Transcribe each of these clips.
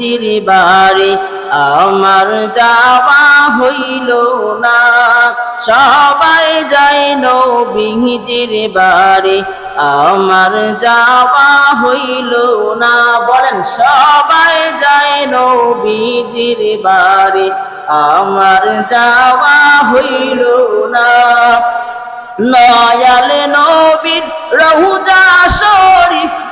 বিহিজির বাড়ি, আমার যাওয়া হইল না। সবাই যায় নবীজির বাড়ি, আমার যাওয়া হইল না। বলেন, সবাই যায় নবীজির বাড়ি, আমার যাওয়া হইল না। নয়াল নবীর রহুজা শরীফ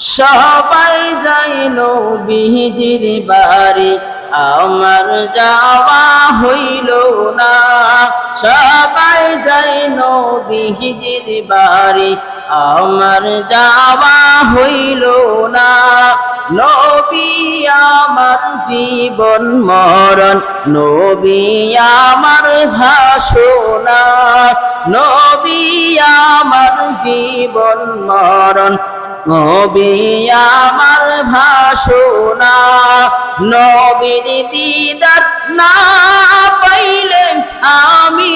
সবাই যাই নবীজির বাড়ি, আমার যাওয়া হইল না। সবাই যাই নবীজির বাড়ি, আমার যাওয়া হইল না। নবী আমার জীবন মরণ, নবী আমার ভাষণা, নবী আমার জীবন মরণ। নবী আমার ভাষণা, নবীর দিদার না পাইলে আমি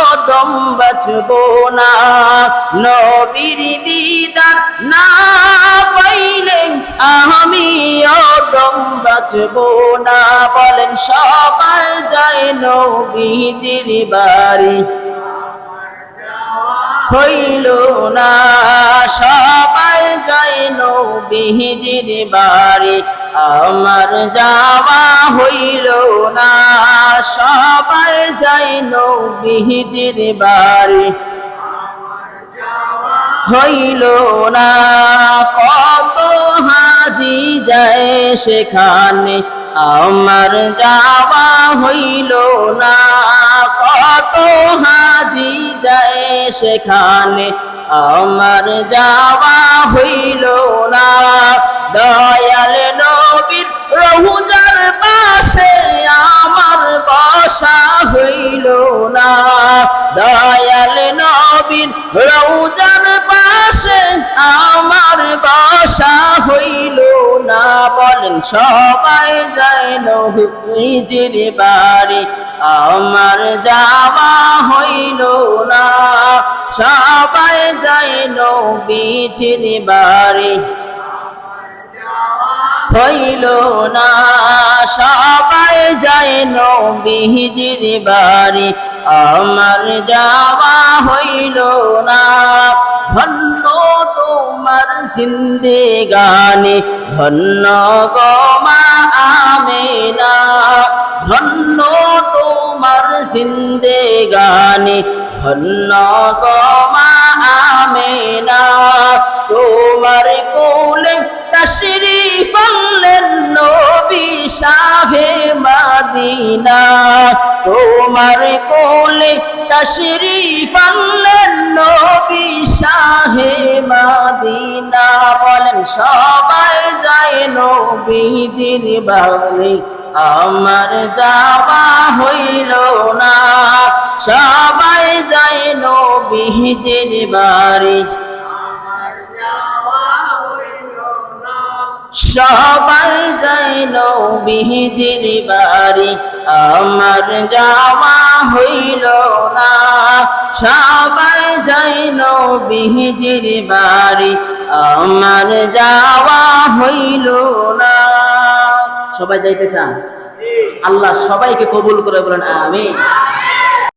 অদম বাঁচব না। নবীর দিদার না পাইলে আমি অদম বাঁচব না। বলেন সবাই যায় নবীজির বাড়ি। হইল না। সবাই যাই নবীজির বাড়ি, আমার যাওয়া হইল না। সবাই যাই নবীজির বাড়ি, হইল না। কত হাজি যায় সেখানে, আমার যাওয়া হইল না। কত হাজি যায় সেখানে, আমার যাওয়া হইল না। দয়াল নবীর রহুজার পাশে আমার বসা হইল না। দয়াল নবীর রৌজার পাশে আমার বসা হইল না। বলেন, সবাই যায় নবীজির বাড়ি, আমার যাওয়া সবাই যায় নবীজির বাড়ি। হইল না, সবাই যায় নবীজির বাড়ি। আমার যাওয়া হইল না, ধন্য তোমার সিন্দে গানে ধন্য গমা আমেনা, ধন্য তোমার সিন্দে গানে ধন্য গমা আমেনা। তোমার কোলে তশরিফ আনলেন নবী শাহে মাদিনা। তোমার কোলে তশরিফ আনলেন নবী শাহে মাদিনা। বলেন, সবাই যায় নবীজির বাড়ি আমার যাওয়া হইল না। সবাই নবীজির বাড়ি। সবাই যাই নবীজির বাড়ি। আমার যাওয়া হইল না। সবাই যাই নবীজির বাড়ি। আমার যাওয়া হইল না। সবাই যাইতে চান? আল্লাহ সবাইকে কবুল করে বলেন আমি